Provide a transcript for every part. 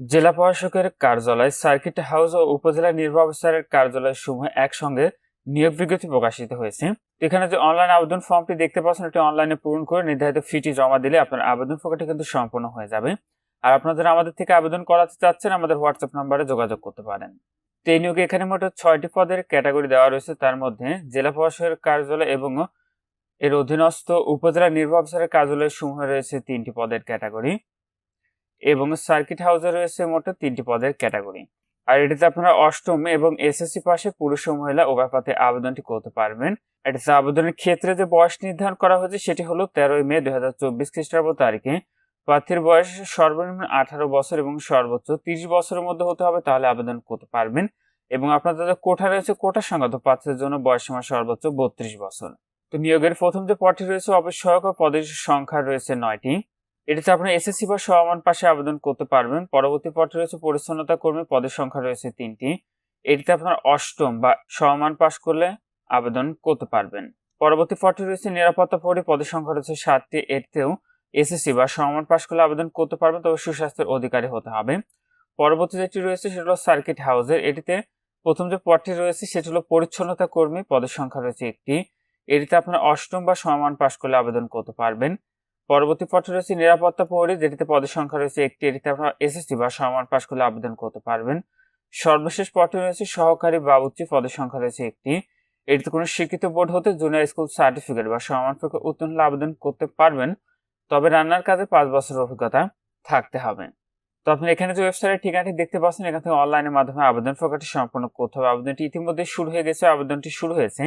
জেলা প্রশাসকের কার্যালয়, সার্কিট হাউস ও উপজেলা নির্বাহী অফিসারের কার্যালয় সমূহ একসঙ্গে নিয়োগ বিজ্ঞপ্তি প্রকাশিত হয়েছে। এখানে যে অনলাইন আবেদন ফর্মটি দেখতে পাচ্ছেন, এটি অনলাইনে পূরণ করে নির্ধারিত ফিটি জমা দিলে আপনার আবেদন প্রক্রিয়াটি কিন্তু সম্পূর্ণ হয়ে যাবে। আর আপনারা যারা আমাদের থেকে আবেদন করাতে চাচ্ছেন, আমাদের হোয়াটসঅ্যাপ নাম্বারে যোগাযোগ করতে পারেন। তো এই নিয়োগে এখানে মোট ছয়টি পদের ক্যাটাগরি দেওয়া রয়েছে। তার মধ্যে জেলা প্রশাসকের কার্যালয় এবং এর অধীনস্থ উপজেলা নির্বাহী অফিসারের কার্যালয় সমূহ রয়েছে তিনটি পদের ক্যাটাগরি। এবং সার্কিট হাউসে রয়েছে মোট তিনটি পদের ক্যাটাগরি আর এটিতে আপনারা অষ্টম এবং এসএসসি পাশে পুরুষ ও মহিলা উভয় আবেদনটি করতে পারবেন। এটিতে আবেদনের ক্ষেত্রে যে বয়স নির্ধারণ করা হয়েছে, সেটি হলো তেরোই মে দুই হাজার চব্বিশ খ্রিস্টাব্দ তারিখে। প্রার্থীর বয়স সর্বনিম্ন আঠারো বছর এবং সর্বোচ্চ তিরিশ বছরের মধ্যে হতে হবে, তাহলে আবেদন করতে পারবেন। এবং আপনার যাদের কোঠা রয়েছে কোটা সংগত প্রার্থীদের জন্য বয়স সীমা সর্বোচ্চ বত্রিশ বছর। তো নিয়োগের প্রথম যে পদটি রয়েছে অবশ্যক পদের সংখ্যা রয়েছে নয়টি। এটিতে আপনার এসএসসি বা সমান পাশে আবেদন করতে পারবেন। পরবর্তী পদটি রয়েছে পরিচ্ছন্নতা কর্মী, পদের সংখ্যা রয়েছে তিনটি। এটিতে আপনার অষ্টম বা সমান পাশ করলে আবেদন করতে পারবেন। পরবর্তী পদটি রয়েছে নিরাপত্তা পরি পদের সংখ্যা রয়েছে সাতটি। এটিতেও এসএসসি বা সমান পাশ করলে আবেদন করতে পারবেন, তবে সুস্বাস্থ্যের অধিকারী হতে হবে। পরবর্তী যেটি রয়েছে সেটা হলো সার্কিট হাউসের এটিতে প্রথম যে পদটি রয়েছে সেটি হলো পরিচ্ছন্নতা কর্মী, পদের সংখ্যা রয়েছে একটি। এটিতে আপনার অষ্টম বা সমান পাশ করলে আবেদন করতে পারবেন। পরবর্তী পথে রয়েছে নিরাপত্তা প্রহরী যেটিতে পদের সংখ্যা রয়েছে একটি, এটিতে আপনার এসএসসি বা সমান পাশ করলে আবেদন করতে পারবেন। সর্বশেষ পথে রয়েছে সহকারী বাবুচি পদের সংখ্যা রয়েছে একটি। এটিতে কোনো শিক্ষিত বোর্ড হতে জুনিয়র স্কুল সার্টিফিকেট বা সমান পরীক্ষা উত্তীর্ণ আবেদন করতে পারবেন। তবে রান্নার কাজে পাঁচ বছরের অভিজ্ঞতা থাকতে হবে। তো আপনি এখানে যে ওয়েবসাইটের ঠিকানাটি দেখতে পাচ্ছেন, এখান থেকে অনলাইনের মাধ্যমে আবেদন প্রক্রিয়াটি সম্পন্ন করতে হবে। আবেদনটি ইতিমধ্যে শুরু হয়ে গেছে, আবেদনটি শুরু হয়েছে।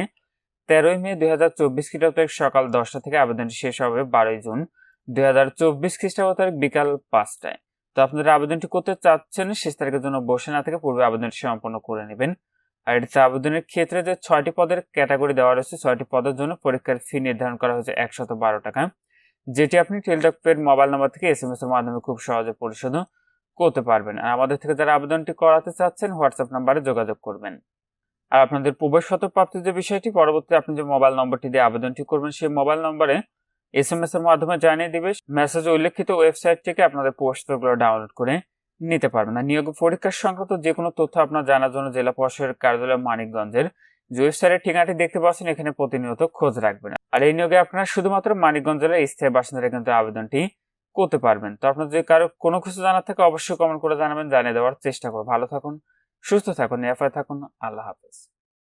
তেরোই মে দুই হাজার চব্বিশ খ্রিস্টাব্দ সকাল দশটা থেকে আবেদনটি শেষ হবে বারোই জুন দুই হাজার চব্বিশ খ্রিস্টাব্দ তারিখ বিকাল পাঁচটায়। তো আপনারা আবেদনটি করতে চাচ্ছেন, শেষ তারিখের জন্য বসে না থেকে পূর্বে আবেদনটি সম্পন্ন করে নেবেন। আর এটিতে আবেদনের ক্ষেত্রে যে ছয়টি পদের ক্যাটাগরি দেওয়া রয়েছে, ছয়টি পদের জন্য পরীক্ষার ফি নির্ধারণ করা হয়েছে একশত বারো টাকা। যেটি আপনি টেলিটকের মোবাইল নাম্বার থেকে এস এম এস এর মাধ্যমে খুব সহজে পরিশোধ করতে পারবেন। আর আমাদের থেকে যারা আবেদনটি করাতে চাচ্ছেন, হোয়াটসঅ্যাপ নাম্বারে যোগাযোগ করবেন। আর আপনাদের প্রবেশগত প্রাপ্তির যে বিষয়টি, পরবর্তী আপনি যে মোবাইল নম্বরটি দিয়ে আবেদনটি করবেন, সেই মোবাইল নম্বরে এস এম এস এর মাধ্যমে জানিয়ে দিবে মেসেজ উল্লেখিত ওয়েবসাইট থেকে আপনাদের প্রবেশপত্রগুলো ডাউনলোড করে নিতে পারবেন। নিয়োগ পরীক্ষার সংক্রান্ত যে কোনো তথ্য আপনার জানার জন্য জেলা প্রশাসকের কার্যালয় মানিকগঞ্জের যে ওয়েবসাইটের ঠিকানাটি দেখতে পাচ্ছেন, এখানে প্রতিনিয়ত খোঁজ রাখবেন। আর এই নিয়োগে আপনারা শুধুমাত্র মানিকগঞ্জ জেলার স্থায়ী বাসিন্দারা কিন্তু আবেদনটি করতে পারবেন। তো আপনার যদি কারও কোনো কিছু জানার থাকে, অবশ্যই কমেন্ট করে জানাবেন, জানিয়ে দেওয়ার চেষ্টা করুন ভালো থাকুন। সুস্থ থাকুন এফআই থাকুন আল্লাহ হাফেজ।